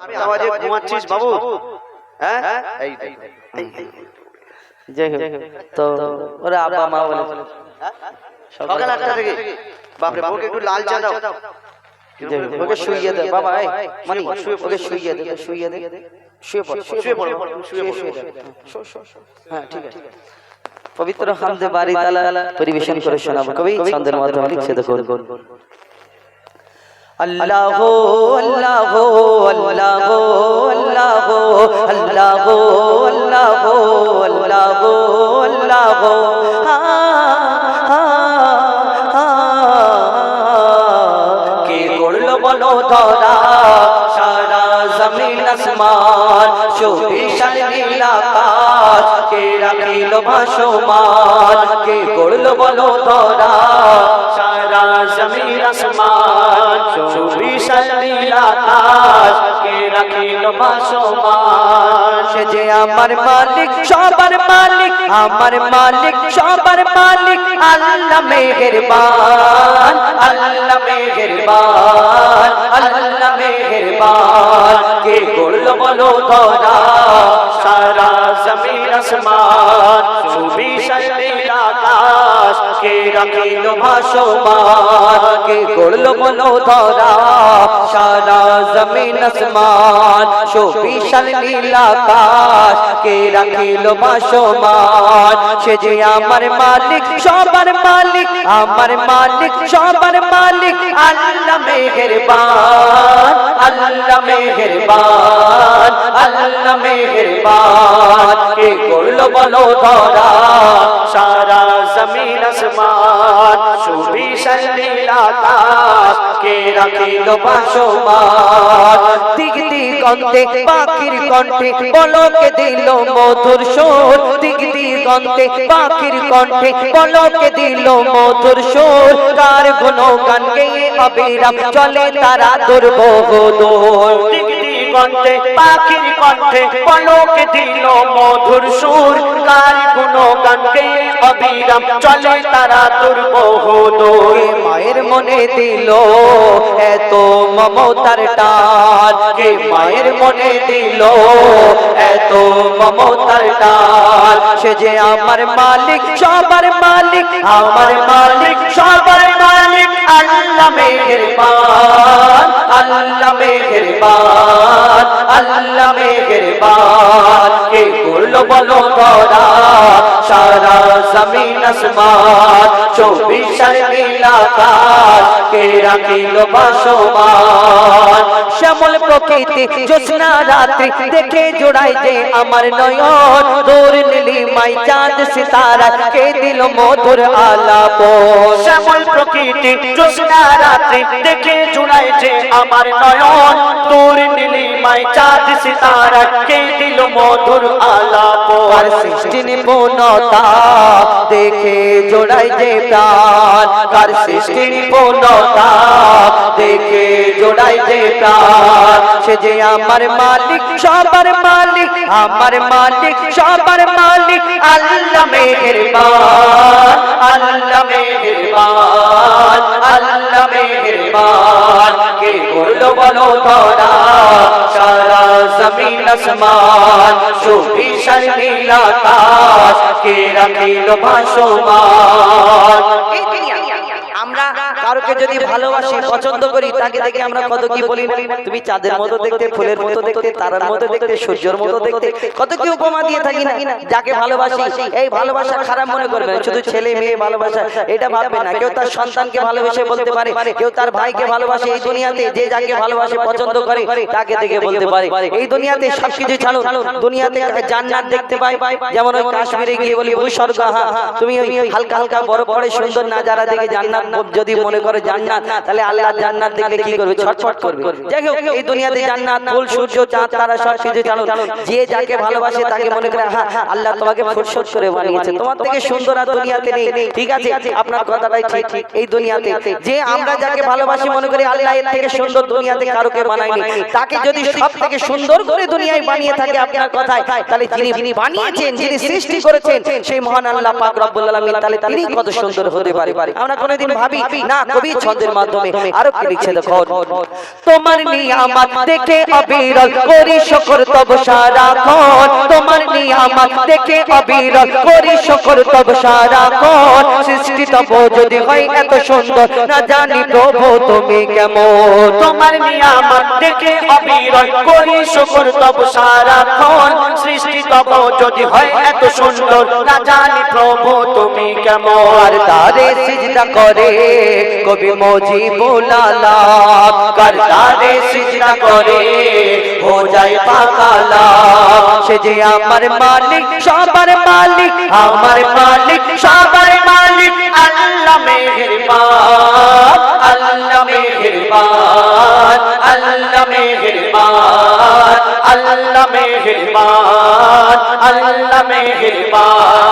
আমি আওয়াজে ঘুমাচ্ছিস বাবু? হ্যাঁ? এই এই, এই, এই। যাই হোক। তো ওরা আব্বা মা বলে। সকাল আটটা থেকে। বাপরে বউকে একটু লাল চা দাও। ওকে শুইয়ে দে। বাবা এই মানি ওকে শুইয়ে দে শুইয়ে দে। শুয়ে পড় শুয়ে পড়ো, শুয়ে শুয়ে পড়ো। শুয়ে দে। Show, show, show. হ্যাঁ ঠিক আছে। পবিত্র হামদে বাড়ি তালা পরিবেশন করে শোনাবো। কবি ছন্দের মাধ্যমে লিখছে দেখুন। আল্লাহ আল্লাহ আল্লাহ আল্লাহ আল্লাহ আল্লাহ আল্লাহ আল্লাহ কে করল বলো ধরা? সারা জমিন আসমান চব্বিশাল নীল আকাশ, কে রাখিল ভাসমান? কে করল বলো ধরা? জমিন যে আমার মালিক, সবার মালিক, আমার মালিক, সবার মালিক, আল্লাহ মেহেরবান আল্লাহ মেহেরবান আল্লাহ মেহেরবান। কে করল বলো ধরা, সারা জমিন আসমান সুবিশাল নীল আকাশ কে রাখিল ভাসমান কে করল বলো সারা জমিন আসমান সুবিশাল নীল কে রাখিল ভাসমান। সে যে আমার মালিক, সবার মালিক, আমার মালিক, সবার মালিক, আল্লাহ মেহেরবান আল্লাহ মেহেরবান আল্লাহ মেহেরবান। কে করল বলো ধরা? সারা জমিন আসমান, সুবিশাল নীল আকাশ নামিল পাশোমান দিগদি কন্তে পাখির কণ্ঠে পলকে দিল মধুর সোর। পাখির কণ্ঠে পলকে দিল মধুর সোর। তার গুণ গান গেয়ে অবিরাম চলে তারা দুর্বহদোর। পাখির কণ্ঠে পলকে দিল মধুর সুর। তার গেয়ে অবিরাম, চলে মায়ের মনে দিল এত মমতার টান। কে মায়ের মনে দিল এত মমতার টান। সে যে আমার মালিক, সবার মালিক, আমার মালিক, সবার মালিক, আল্লাহ আল্লাহ আল্লাহ কে করল বলো ধরা সারা জমিন আসমান চব্বিশ নীল আকাশ কে রাখিল বাসমান শ্যামল প্রকৃতি, জ্যোৎস্না রাত্রি, দেখে জোড়াই যে আমার নয়ন। দূর নীলি মাই চাঁদ সিতারা, কে দিল মধুর আলাপ? শ্যামল প্রকৃতি, জ্যোৎস্না রাত্রি, দেখে জুড়াই যে আমার নয়ন। তোর নীলিমায় চাঁদ সিতারা, কে দিল মধুর আলাপ? আর সৃষ্টি নিপুণতা দেখে জোড়াই যে প্রাণ কার সৃষ্টি নিপুণতা। দেখে জোড়াই যে প্রাণ, সে যে আমার মালিক, সবার মালিক, আমার মালিক, সবার মালিক, আল্লাহ মেহেরবান আল্লাহ মেহেরবান আল্লাহ মেহেরবান। কে করল বলো ধরা জমিন আসমান সুবিশাল নীল আকাশ কে রাখিল ভাসমান। আমরা কারোকে যদি ভালোবাসি পছন্দ করি তাকে দেখে আমরা কত কি বলি তুমি চাঁদের মতো দেখতে ফুলের মতো দেখতে তারার মতো দেখতে সূর্যের মতো দেখতে কত কি উপমা দিয়ে থাকি না? যাকে ভালোবাসি এই ভালোবাসা খারাপ মনে করবে শুধু ছেলে মেয়ে ভালোবাসা এটা ভাববে না। কেউ তার সন্তানকে ভালোবেসে বলতে পারে কেউ তার ভাইকে ভালোবাসে এই দুনিয়াতে যে যাকে ভালোবাসে পছন্দ করে তাকে দেখে বলতে পারে। এই দুনিয়াতে সবকিছু ছাড়ো দুনিয়াতে জান্নাত দেখতে পাই যেমন ওই কাশ্মীরে গিয়ে বলি ভূস্বর্গ হ্যাঁ তুমি ওই হালকা হালকা বড় বড় সুন্দর না যারা দেখে জান্নাত যদি মনে করে জান্নাত, তাহলে আল্লাহ জান্নাত দেখলে কি করবে? ছটফট করবে। হোক, এই দুনিয়াতে জান্নাত, ফুল, সূর্য, চাঁদ, তারা সব কিছু জানো যে যাকে ভালোবাসে তাকে মনে করে হ্যাঁ আল্লাহ তোমাকে ফুরসত করে বানিয়েছে। তোমার থেকে সুন্দর আর দুনিয়াতে নেই। ঠিক আছে? আপনার কথাটাই ঠিক। ঠিক এই দুনিয়াতে যে আমরা যাকে ভালোবাসি মনে করি, আল্লাহ এর থেকে সুন্দর দুনিয়াতে কারোকে বানায়নি। তাকে যদি সব থেকে সুন্দর করে দুনিয়ায় বানিয়ে থাকে আপনার কথায়, তাহলে যিনি যিনি বানিয়েছেন, যিনি সৃষ্টি করেছেন, সেই মহান আল্লাহ পাক রব্বুল আলামিন, তাহলে তিনি কত সুন্দর হতে পারে। আমরা কোনোদিন ভাবি, না কবি ছন্দের মাধ্যমে আরও কি লিখছে দেখো তোমার নিয়ামত দেখে অবিরল করি শুকর তব সারাক্ষণ তোমার নিয়ামত দেখে অবিরল করি শুকর তব সারাক্ষণ সৃষ্টি তব যদি হয় এত সুন্দর না জানি প্রভু তুমি কেমন। তোমার নিয়ামত দেখে অবিরল করি শুকর তব সারাক্ষণ সৃষ্টি তব যদি হয় এত সুন্দর না জানি প্রভু তুমি কেমন। আর তারে সিজদা করে কবি মজি বোলালা কার তারে সিজদা করে, হো যায় পাকালা সে যে আমার মালিক, সবার মালিক, আমার মালিক, সবার মালিক, আল্লাহ মেহেরবান আল্লাহ মেহেরবান আল্লাহ মেহেরবান আল্লাহ মেহেরবান আল্লাহ মেহেরবান।